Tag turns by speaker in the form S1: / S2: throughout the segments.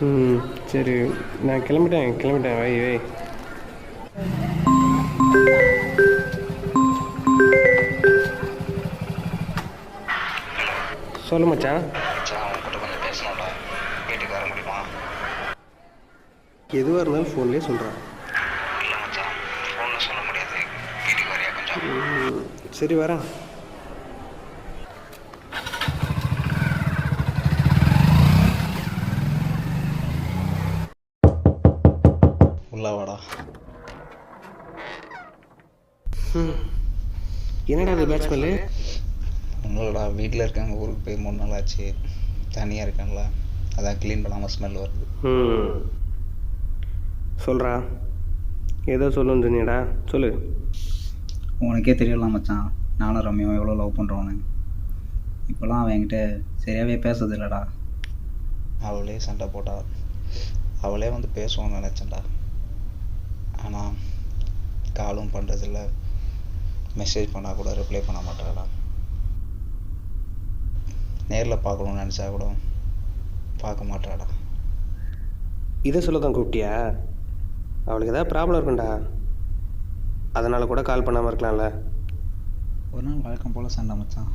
S1: ம் சரி. நான் கிளம்பிட்டேன் கிளம்பிட்டேன். வை வை. சொல்லு மச்சான். எதுவாக இருந்தாலும் ஃபோன்லேயே சொல்கிறேன்
S2: இல்லை மச்சான். உள்ள வாடா.
S1: என்னடா அது பேட்ஸ்மேலு
S2: உங்களோட வீட்டில் இருக்காங்க ஊருக்கு போய் மூணு நாள் ஆச்சு. தனியாக இருக்காங்களா? அதான் க்ளீன் பண்ணாமல் ஸ்மெல் வருது.
S1: ம் சொல்கிறா ஏதோ சொல்லணும்னு சொன்னியடா சொல்லு.
S3: உனக்கே தெரியலாம் மச்சான். நானும் ரம்யாவும் எவ்வளோ லவ் பண்ணுறோன்னு இப்போலாம் அவன் என்கிட்ட சரியாகவே பேசுறது இல்லைடா.
S2: அவளே சண்டை போட்டா. அவளே வந்து பேசுவான்னு நினச்சேன்டா. காலும் பண்ணுறதில்ல மெசேஜ் பண்ணால் கூட ரிப்ளை பண்ண மாட்டாடா நேரில் பார்க்கணும்னு நினச்சா கூட பார்க்க மாட்டாடா
S1: இதை சொல்ல தான் கூப்பிட்டியா? அவளுக்கு ஏதாவது ப்ராப்ளம் இருக்கும்டா. அதனால் கூட கால் பண்ணாமல் இருக்கலாம்ல.
S3: ஒரு நாள் வழக்கம் போல் சண்டை மச்சான்.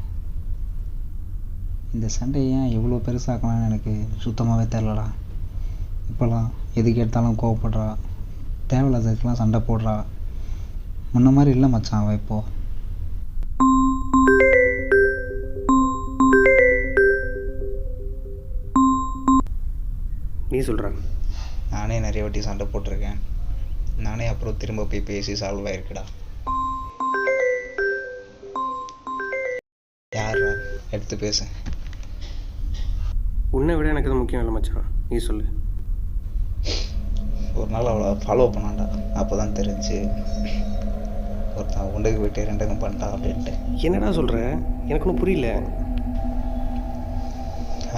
S3: இந்த சண்டை ஏன் இவ்வளோ பெருசாக்கலாம்னு எனக்கு சுத்தமாகவே தெரிலடா இப்போலாம் எதுக்கு எடுத்தாலும் கோவப்படுறா. தேவையில்லாததுக்கெலாம் சண்டை போடுறா. முன்ன மாதிரி இல்லை மச்சான் அவள் இப்போது
S1: நீ சொல்கிறா
S2: நானே நிறைய வாட்டி சண்டை போட்டிருக்கேன். நானே அப்புறம் திரும்ப போய் பேசி சால்வ் ஆயிருக்குடா. யாரா எடுத்து பேசு.
S1: உன்னை விட எனக்கு இது முக்கியம் இல்லை மச்சான். நீ சொல்லு.
S2: ஒரு நாள் அவளை ஃபாலோ பண்ணான்டா. அப்போ தான் தெரிஞ்சு. ஒருத்தன் ஒன்றுக்கு போயிட்டு ரெண்டுக்கும் பண்ணிட்டான் அப்படின்ட்டு.
S1: என்னடா சொல்கிற எனக்கு ஒன்றும் புரியல.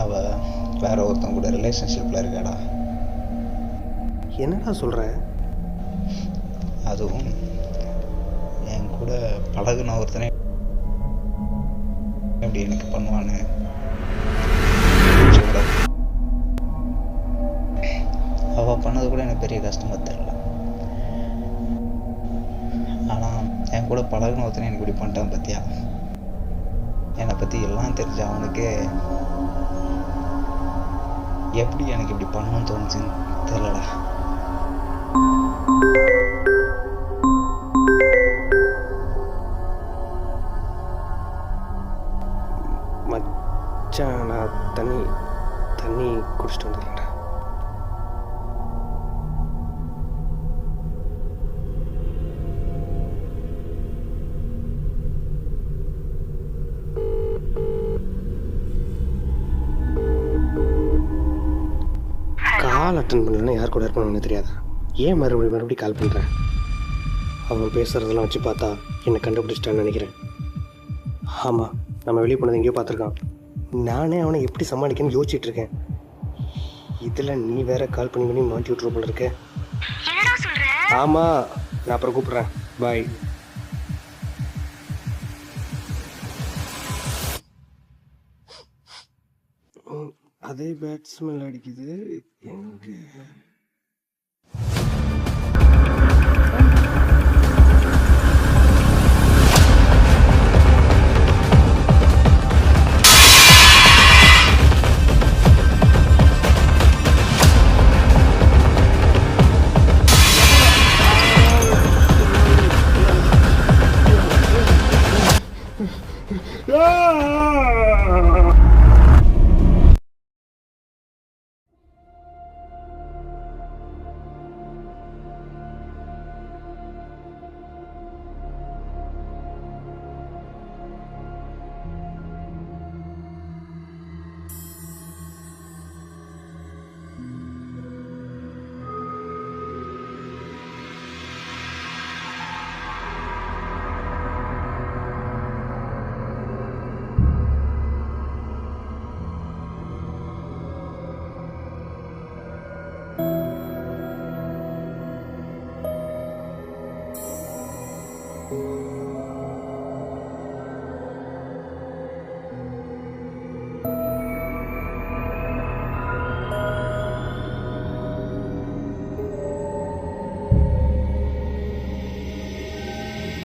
S2: அவள் வேற ஒருத்தன் கூட ரிலேஷன்ஷிப்பில் இருக்காடா.
S1: என்னடா சொல்கிற
S2: அதுவும் என் கூட பழகுன ஒருத்தனே எப்படி எனக்கு பண்ணுவான்னு கொஞ்சம் கூட அவ பண்ணது கூட எனக்கு பெரிய கஷ்டமா தெரியல. என் கூட பழகுன ஒருத்தனே எனக்கு இப்படி பண்ணிட்டான் பத்தியா? என்னை பத்தி எல்லாம் தெரிஞ்ச அவனுக்கு எப்படி எனக்கு இப்படி பண்ணணும்னு தோணுச்சுன்னு தெரியலடா.
S1: மச்சான் நான் தண்ணி தண்ணி குடிச்சிட்டு வந்துடுறேன் அட்டன் பண்ணலன்னா யார் கூட இருப்பான்னு தெரியாதா? ஏன் மறுபடியும் மறுபடியும் கால் பண்ணுறேன் அவன் பேசுகிறதெல்லாம் வச்சு பார்த்தா என்னை கண்டுபிடிச்சிட்டான்னு நினைக்கிறேன். ஆமாம் நம்ம வெளியே போனது எங்கேயோ பார்த்துருக்கான். நானே அவனை எப்படி சமாளிக்கணும்னு யோசிச்சுட்டு இருக்கேன். இதில் நீ வேற கால் பண்ணி பண்ணி மாட்டி விட்ருவ போல இருக்க. ஆமாம் நான் அப்புறம் கூப்பிட்றேன். பாய் அதே பேட்ஸ்மேன் அடிக்குது. எங்கே?